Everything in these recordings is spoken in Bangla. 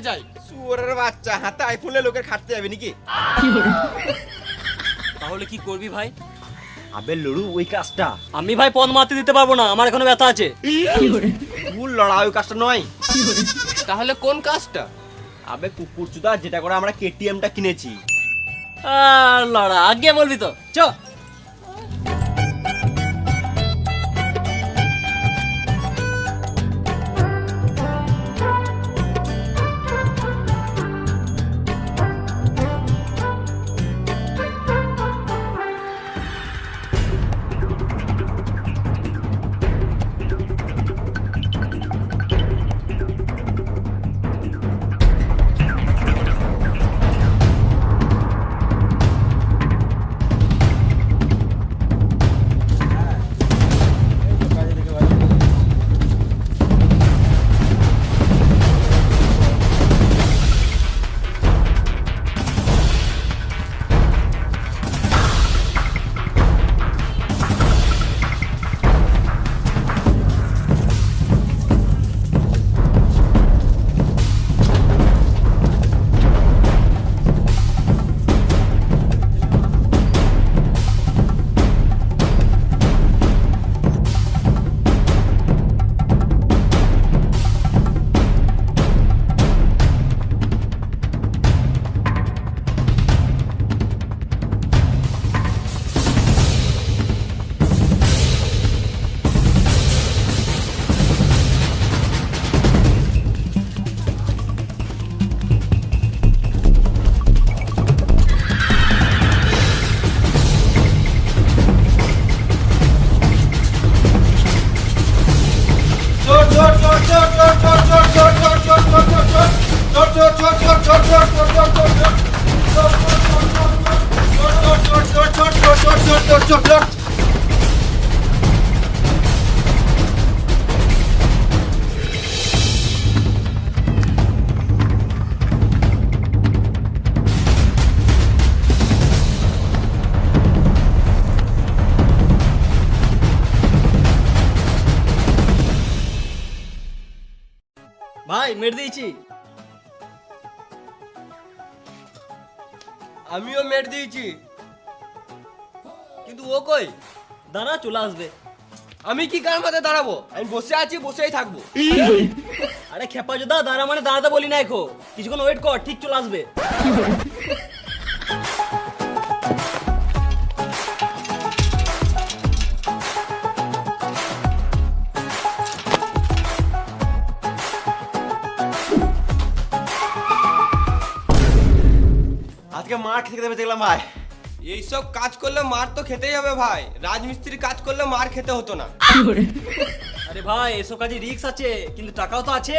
কোথায় যাই সুয়ারের বাচ্চা হাতে আইফোনে লোকের খাটতে যাবে নাকি? তাহলে কি করবি ভাই? আবে লড়ু ওই কাজটা। আমি ভাই পদ মারতে দিতে পারব না আমার এখনও ব্যথা আছে। ফুল লড়া ওই কাজটা নয়। তাহলে কোন কাজটা? আবে কুকুর চুদা যেটা করে আমরা কেটিএমটা কিনেছি। আর লড়া আগে বলবি তো। চ। ভাই মেরে দিয়েছি। আমিও মেট দিয়েছি। কিন্তু ও কই? দাঁড়া, চলে আসবে। আমি কি কার মাথায় দাঁড়াবো? আমি বসে আছি, বসেই থাকব। আরে খেপা যোদা দাঁড়া মানে দাঁড়াতে বলি না এখন। কিছুক্ষণ ওয়েট কর, ঠিক চলে আসবে। আজকে খেতে দেবে দেখলাম ভাই। এইসব কাজ করলে মার তো খেতেই হবে ভাই। রাজমিস্ত্রি কাজ করলে মার খেতে হতো না। আরে ভাই এসব কাজে রিস্ক আছে কিন্তু টাকাও তো আছে।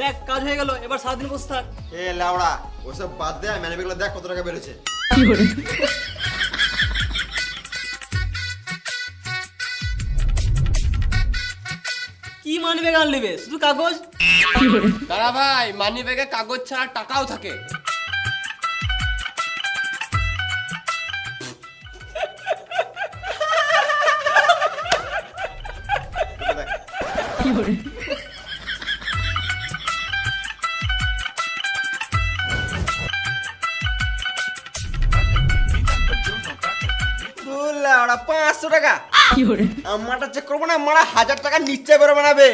দেখ কাজ হয়ে গেল এবার সারাদিন বসে থাক। এ লাউড়া ওসব বাদ দে ম্যানেজগুলো দেখ কত টাকা বেরোছে কি মানবে গান নেবে শুধু কাগজ? দাদা ভাই মানি ব্যাগে কাগজ ছাড়া টাকাও থাকে। পাঁচশো টাকা। আমারটা চেক করব না আমার হাজার টাকা নিচে বেরো বানাবে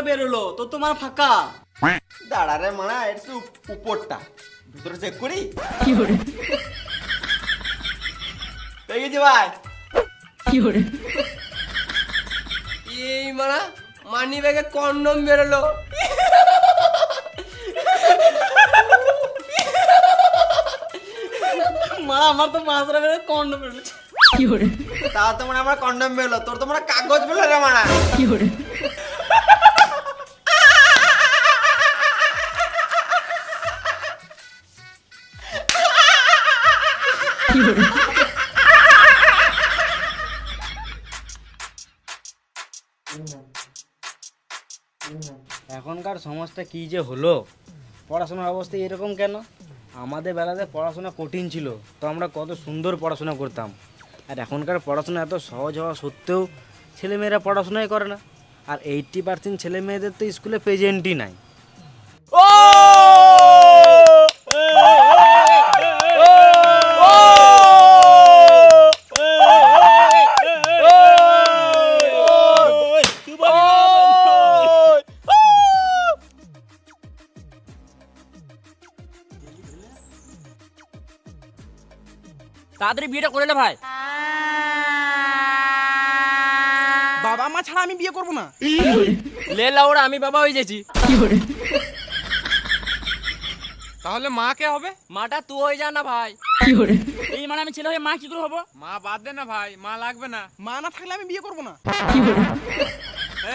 তো বেরোলো? তো তোমার ফাঁকা। দাঁড়া রে মারা এটা তো উপরটা। ভিতরে চেক করি? পেয়ে গেছি ভাই। এই মানা মানি ব্যাগে কন্ডম বেরোলো। মা আমার তো পাঁচটা বেরো কি বেরোচ্ছে তা তো মানে আমার কন্ডম বেরোলো। তোর তো মানে কাগজ বেরোলো রে মারা। এখনকার সমাজটা কি যে হলো? পড়াশোনার অবস্থা এরকম কেন? আমাদের বেলাতে পড়াশোনা কঠিন ছিল, তো আমরা কত সুন্দর পড়াশোনা করতাম। আর এখনকার পড়াশোনা এত সহজ হওয়া সত্ত্বেও ছেলেমেয়েরা পড়াশোনাই করে না। আর এইট্টি পার্সেন্ট ছেলেমেয়েদের তো স্কুলে প্রেজেন্টই নাই। তাড়াতাড়ি বিয়েটা করে নে ভাই। বাবা মা ছাড়া আমি বিয়ে করব না। লে লাউড়া আমি বাবা হয়ে গেছি তাহলে মা কে হবে? মাটা তুই হয়ে যা না ভাই। এই মানে আমি ছেলে হয়ে মা কি করে হব? মা বাদ দে না ভাই মা লাগবে না। মা না থাকলে আমি বিয়ে করব না।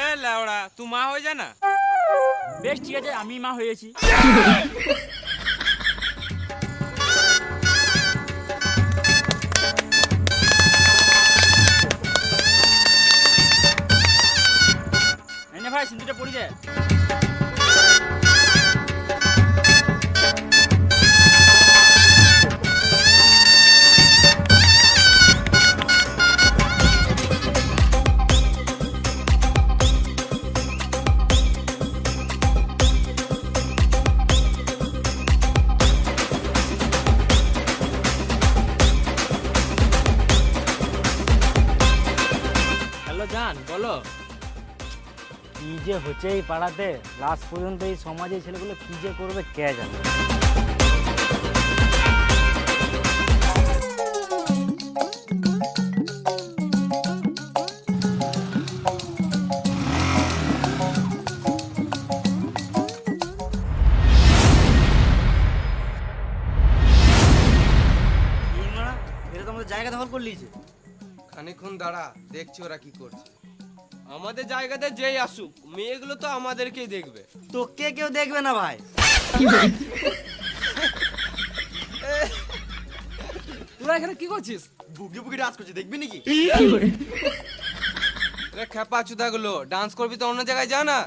এ লেওড়া তুই মা হয়ে যা না। বেশ ঠিক আছে আমি মা হয়েছি সিন্ধুটা পড়ি যায়। হচ্ছে এই পাড়াতে লাস্ট পর্যন্ত এই সমাজে ছেলেগুলো কি যে করবে কে জানে? জায়গা দখল করে লিয়েছে খানিক্ষণ দাঁড়া দেখছি ওরা কি করছে। আমাদের জায়গাতে যেই আসুক মেয়েগুলো তো আমাদেরকেই দেখবে। তোকে কেউ দেখবে না ভাই। তোরা এখানে কি করছিস? বুকি বুকি ডান্স করছে দেখবি নাকি? খেপা চুদাগুলো ডান্স করবি তো অন্য জায়গায় যা না।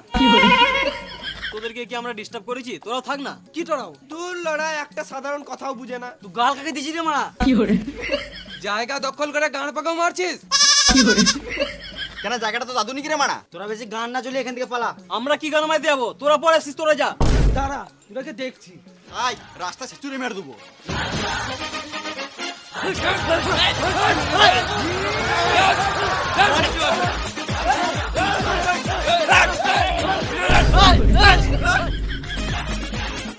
তোদেরকে কি আমরা ডিস্টার্ব করেছি? তোরাও থাক না। কি তোরাও? তোর লড়াই একটা সাধারণ কথাও বুঝে না। তুই গাল কাকে দিছিস রে মারা? জায়গা দখল করে গান পাকাও মারছিস? কেন জায়গাটা তো দাদু নিকি রে মারা? তোরা বেশি গান না চলে এখান থেকে পালা। আমরা কি গান মাইতে যাব? তোরা পরে আসিস তোরা যা। দাঁড়া তোরাকে দেখছি। আয় রাস্তা ছেচুরে মেরে দেবো।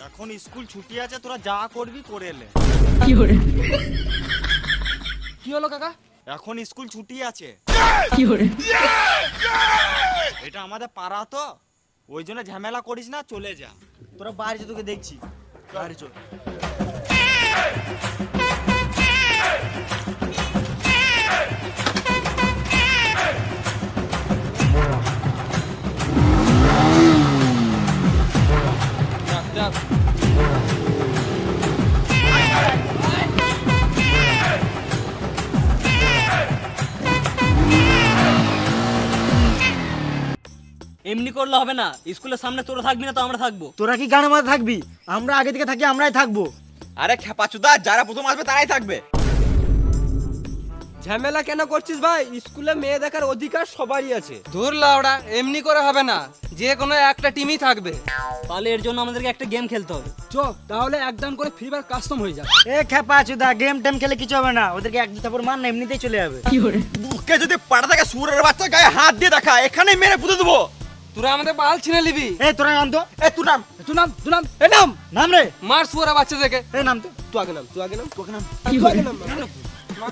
এখন স্কুল ছুটি আছে তোরা যা করবি করে এলে কি হলো কাকা এখন স্কুল ছুটি আছে। এটা আমাদের পাড়া তো। ওই জন্য ঝামেলা করিস না চলে যা। তোরা বাইরে তোকে দেখছি। বাইরে চল। এমনি করলে হবে না। স্কুলের সামনে তোরা থাকবি না তো আমরা থাকব। তোরা কি গানের মধ্যে থাকবি? আমরা আগে থেকে থাকি আমরাই থাকব। আরে খেপাচুদা যারা প্রথম আসবে তারাই থাকবে। ঝামেলা কেন করছিস ভাই? স্কুলে মেয়ে দেখার অধিকার সবারই আছে। ধুর লাউড়া এমনি করে হবে না। যে কোনো একটা টিমই থাকবে। তাহলে এর জন্য আমাদেরকে একটা গেম খেলতে হবে। চ তাহলে একদম করে ফ্রি ফায়ার কাস্টম হয়ে যাবে এ খেপা চুদা গেম টেম খেলে কিছু হবে না। ওদেরকে এক দু থাপড় মার না এমনিতেই চলে যাবে। কি করে বুকে যদি পাড়া থেকে সুরের বাচ্চা গায়ে হাত দিয়ে দেখা এখানেই মেরে পুঁতে দেবো। তোরা আমাদের বাল ছিনে নিবি। এ তোরা নাম তো এ তুই নাম তুই নাম তুই নাম এ নাম। নাম রে। মার সুয়ারা বাচ্চা থেকে। এ নাম তো তুই আগে নাম তুই আগে নাম। তোকে নাম। তুই আগে নাম।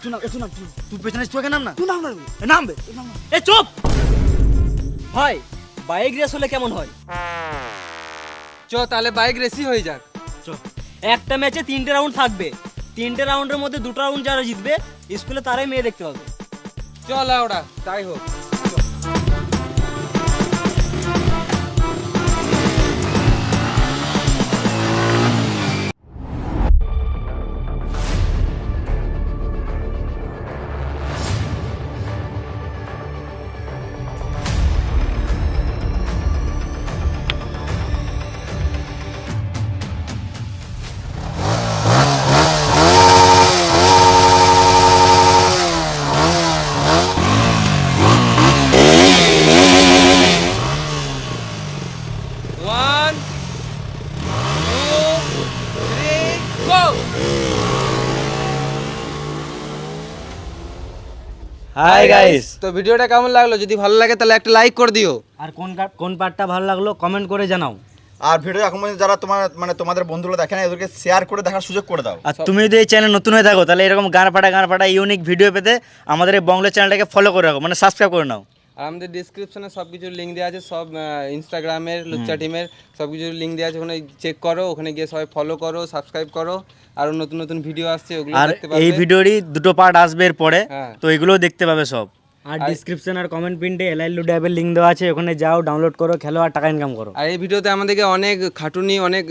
তুই নাম এ তুই নাম তুই- তুই পেছনে আছিস, তোকে নাম না? তুই নাম না। এ নাম বে এ চুপ। ভাই বাইক রেস হলে কেমন হয়? চ তাহলে বাইক রেসি হয়ে যাক। চ। একটা ম্যাচে তিনটে রাউন্ড থাকবে। তিনটে রাউন্ডের মধ্যে দুটো রাউন্ড যারা জিতবে স্কুলে তারাই মেয়ে দেখতে পাবে। চ লাউড়া। তাই হোক। One, two, three, go! Hi guys তো ভিডিওটা কেমন লাগল? যদি ভালো লাগে তাহলে একটা লাইক করে দিও। আর কোন কা- কোন পার্টটা ভালো লাগল কমেন্ট করে জানাও। আর ভিডিও এখন যারা তোমার মানে তোমাদের বন্ধুরা দেখে না এদেরকে শেয়ার করে দেখার সুযোগ করে দাও। আর তুমি যদি এই চ্যানেল নতুন হয়ে থাকো তাহলে এরকম গান পাটা গান পাটা ইউনিক ভিডিও পেতে আমাদের এই বংলা চ্যানেলটাকে ফলো করে রাখো মানে সাবস্ক্রাইব করে নাও। আর আমাদের ডিসক্রিপশনে সব কিছুর লিঙ্ক দেওয়া আছে সব ইনস্টাগ্রামের লুচ্চা টিমের সব কিছুর লিঙ্ক দেওয়া আছে ওখানে চেক করো ওখানে গিয়ে সবাই ফলো করো সাবস্ক্রাইব করো আরও নতুন নতুন ভিডিও আসছে ওগুলো আর দেখতে এই ভিডিওরই দুটো পার্ট আসবে এর পরে হ্যাঁ। তো এগুলোও দেখতে পাবে সব। আর ডিসক্রিপশন আর কমেন্ট প্রিন্টে এলআই লুডো অ্যাপের লিঙ্ক দেওয়া আছে ওখানে যাও ডাউনলোড করো খেলো আর টাকা ইনকাম করো। আর এই ভিডিওতে আমাদেরকে অনেক খাটুনি অনেক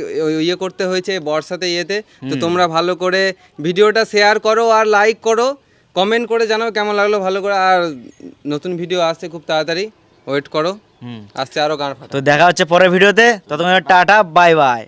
ইয়ে করতে হয়েছে বর্ষাতে ইয়েতে। তো তোমরা ভালো করে ভিডিওটা শেয়ার করো আর লাইক করো। কমেন্ট করে জানাও কেমন লাগল ভালো করে। আর নতুন ভিডিও আসছে খুব তাড়াতাড়ি। ওয়েট করো। আসছে আরও গান তো দেখা হচ্ছে পরের ভিডিওতে ততক্ষণ টাটা বাই বাই